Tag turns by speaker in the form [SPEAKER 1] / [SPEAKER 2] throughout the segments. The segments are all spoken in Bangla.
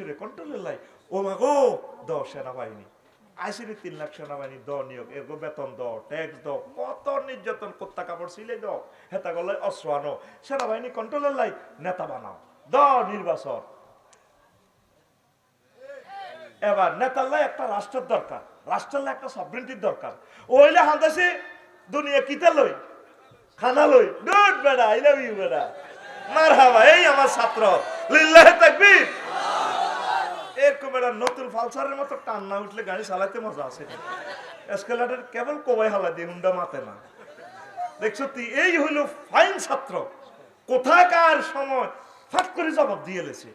[SPEAKER 1] সুরে কন্ট্রোলের লাই। ও মা গো দ সেনাবাহিনী। আইসিরি তিন লাখ সেনাবাহিনী দ নিয়োগ। এগো বেতন দ ট্যাক্স দ কত নির্যাতন কোত্তা কাপড় সিলে দ হেতা গলে অস্ত্র আনো। সেনাবাহিনী কন্ট্রোলের লাই, নেতা বানাও। দ নির্বাচন। এবার নেতাল্লাই একটা রাষ্ট্রের দরকার। রাষ্ট্রের লাই একটা সভরেন্টির দরকার। ওইলে হাঁদাসে দুনিয়া কিতা লই? খানা লই? গুড বেড়া আই বেড়া। মার হাবা এই আমার ছাত্র। লিল্লাহ তাকবীর। এরকম একটা নতুন ফালসারের মতো টান না উঠলে গাড়ি চালাতে মজা আছে। এসকেলেটার কেবল কোবাই হালা দিয়ে হুন্ডা মাতে না। দেখছ তুই এই হইল ফাইন ছাত্র। কোথাকার সময় ফাট করে জবাব দিয়ে এলেছে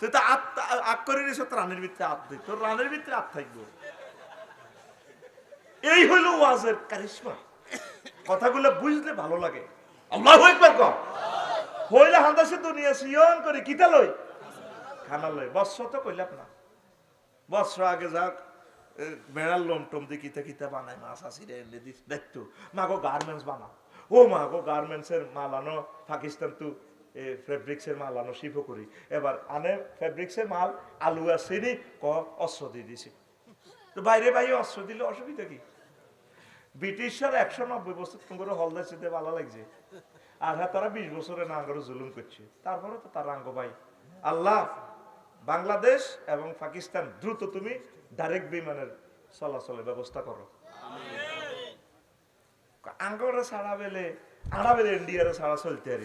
[SPEAKER 1] তুই তো আত্মা আগ করে নিয়েছ তোর রানের ভিতরে আত দিই তোর রানের ভিতরে আত থাকব। এই হইল ওয়াজের কারিশমা। কথাগুলো বুঝলে ভালো লাগে। আল্লাহ একবার কম হইলে হান্দাসে দুনিয়া সিয়ন করে কিতা লই? খানা লই বৎস তো কইলাম না। বৎসর আগে যাক এ, বেড়ার লোম টোম দিয়ে কিতা কিতা বানায় মাছ আসি রে এনে দিস দেখতো মাগো গার্মেন্টস বানাও ও মাগো গার্মেন্টসের মাল আনো পাকিস্তান তু ফেব্রিক্সের মাল আনো শিল্প করি। এবার আনে ফেব্রিক্সের মাল আলু আর চিনি ক অস্ত্র দিয়ে দিছি। তো বাইরে বাইরে অস্ত্র দিলে অসুবিধা কি? ব্রিটিশরা একশো নব্বই বছর তোমার হলদা চিতে ভালো লাগছে। আর হ্যাঁ তারা বিশ বছরে না করে জুলুম করছে। তারপরে তো তার আঙ্গ ভাই। আল্লাহ বাংলাদেশ এবং পাকিস্তান, দ্রুত তুমি ডাইরেক্ট বিমানের চলাচলের ব্যবস্থা করো। আঙ্গরে ছাড়া বেলে, আড়া বেলে ইন্ডিয়ারে ছাড়া চলতে আর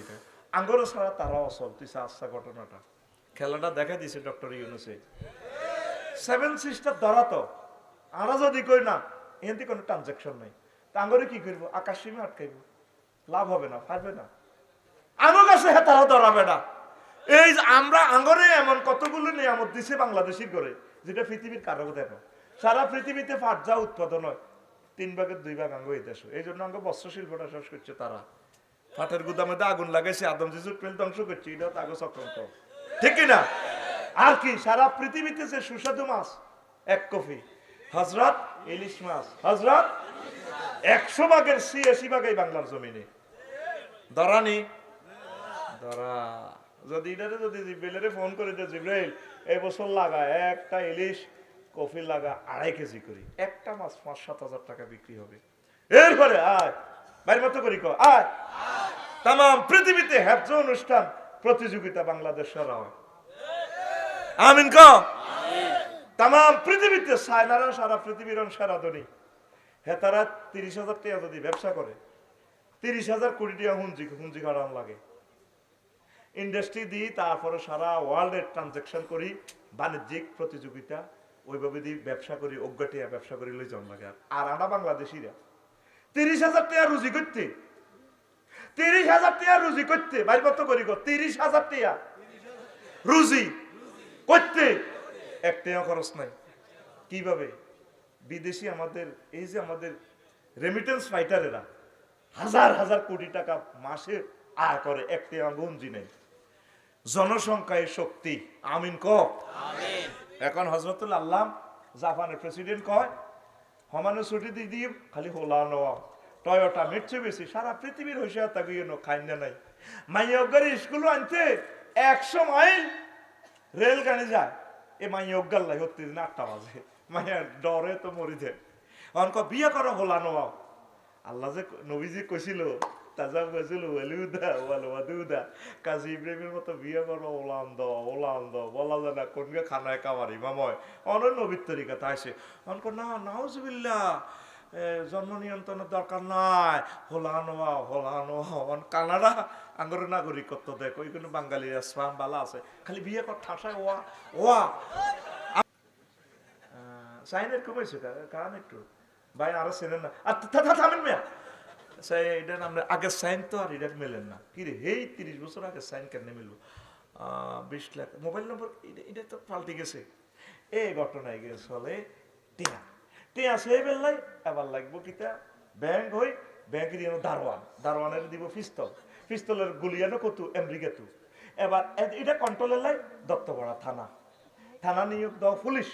[SPEAKER 1] আঙ্গরে ছাড়া তারা অচল, তুই আচ্ছা ঘটনাটা। খেলাটা দেখা দিছে ডক্টর ইউনুসে। সেভেন সিস্টার ধরা তো। আড়া যদি কই না থেকে কোনো ট্রানজাকশন নাই। তা আঙ্গরে কি করব? আকাশ সীমে আটকাইব। লাভ হবে না পারবে না। আমার কাছে তারা ধরাবে না। এই যে আমরা আঙ্গরে এমন কতগুলো নিয়ামত দিছে বাংলাদেশি করে যেটা পৃথিবীর কারও দেখো সারা পৃথিবীতে ফাট যা উৎপাদন হয়, তিন ভাগের দুই ভাগ আঙ্গ এই দেশ এই জন্য আঙ্গ বস্ত্র শিল্পটা শেষ করছে তারা। ফাটের গুদামে আগুন লাগাইছে, আদম জিজুর প্রেল ধ্বংস করছে এটা তো আগে চক্রান্ত। ঠিক না? আর কি, সারা পৃথিবীতে যে সুস্বাদু মাছ, এক কফি হজরত ইলিশ মাছ হজরত একশো ভাগের ছিয়াশি ভাগ এই বাংলার জমিনে। ধরানি ধরা। যদি এটারে যদি জিব্রাইলেরে ফোন করে দে জিব্রাইল, এই বছর লাগা, একটা ইলিশ কফি লাগা আড়াই কেজি করি। একটা মাছ পাঁচ সাত হাজার টাকা বিক্রি হবে। এরপরে আয়, বাইর মতো করি ক, আয়। তাম পৃথিবীতে হ্যাপজ অনুষ্ঠান, প্রতিযোগিতা বাংলাদেশ সারা হয়। আমিন ক? তাম পৃথিবীতে সায়নারা সারা পৃথিবীর সারা ধনী হ্যাঁ তারা তিরিশ হাজার টাকা যদি ব্যবসা করে, তিরিশ হাজার কোটি টাকা হুঞ্জি হুঞ্জি কারণ লাগে। ইন্ডাস্ট্রি দিই, তারপরে সারা ওয়ার্ল্ডের ট্রানজাকশন করি, বাণিজ্যিক প্রতিযোগিতা, ওইভাবে দিই, ব্যবসা করি, অজ্ঞাটিয়া ব্যবসা করি লই জন্ম লাগে। আর আমরা বাংলাদেশিরা, তিরিশ হাজার টাকা রুজি করতে। তিরিশ হাজার টাকা রুজি করতে বাইর কত করি তিরিশ হাজার টাকা রুজি করতে। এক টাকা খরচ নাই। কীভাবে? বিদেশি আমাদের, এই যে আমাদের রেমিটেন্স ফাইটারেরা হাজার হাজার কোটি টাকা মাসে আয় করে একটি গঞ্জি নেই। জনসংখ্যায় শক্তি। আমিন ক এখন হজরতুল আল্লাহ জাপানের প্রেসিডেন্ট কয় সমানে ছুটি দি দিয়ে খালি হোলা নেওয়া। টয়োটা মিটছে বেশি সারা পৃথিবীর হইসে তাকে খাইন্য নাই। মাইয়গের স্কুল আনতে একশো মাইল রেল গাড়ি যায়। এ মাইয়গাল লাই হতে দিন আটটা বাজে। মাইয়া ডরে তো মরি যায়। অনক বিয়ে করো হোলা নেওয়া। আল্লাহ যে নবীজি কইছিল তাজা কইছিল ওয়ালিউদা ওয়ালওয়াদুদা কাজী ইব্রাহিমের মতো বিয়ে করো ওলান দ ওলান দ, বলা যায় না, কোনকে খানায় কামারি মাময় অন নবীর তরিকা তাইছে অনক না, নাউজুবিল্লাহ জন্ম নিয়ন্ত্রণের দরকার নাই। হোলা নোয়া হোলা নোয়া অন কানাডা আঙ্গর নাগরিকত্ব দেখ ওইখানে বাঙালি আসবাম বালা আছে। খালি বিয়ে কর, ঠাসায় ওয়া ওয়া। সাইনের কমেছে কারণ একটু। ভাই, আরও চেনেন না। আর থামেন মিয়া। সাই এটা আমরা আগের সাইন তো আর এটা মেলেন না। কি রে এই তিরিশ বছর আগে সাইন কেন মিলবো বিশ লাখ। মোবাইল নম্বর এটা- তো পাল্টে গেছে। এই ঘটনায় গেছে চলে টিয়া। টিয়া সেই বেললাই এবার লাগবো কিতা? ব্যাংক হই ব্যাংকের যেন দারোয়ান। দারোয়ানের দিব পিস্তল। পিস্তলের গুলিয়ানো কত? আমেরিকাতু এবার এটা কন্ট্রোলের লাই দত্তপাড়া থানা। থানা নিয়োগ দাও পুলিশ।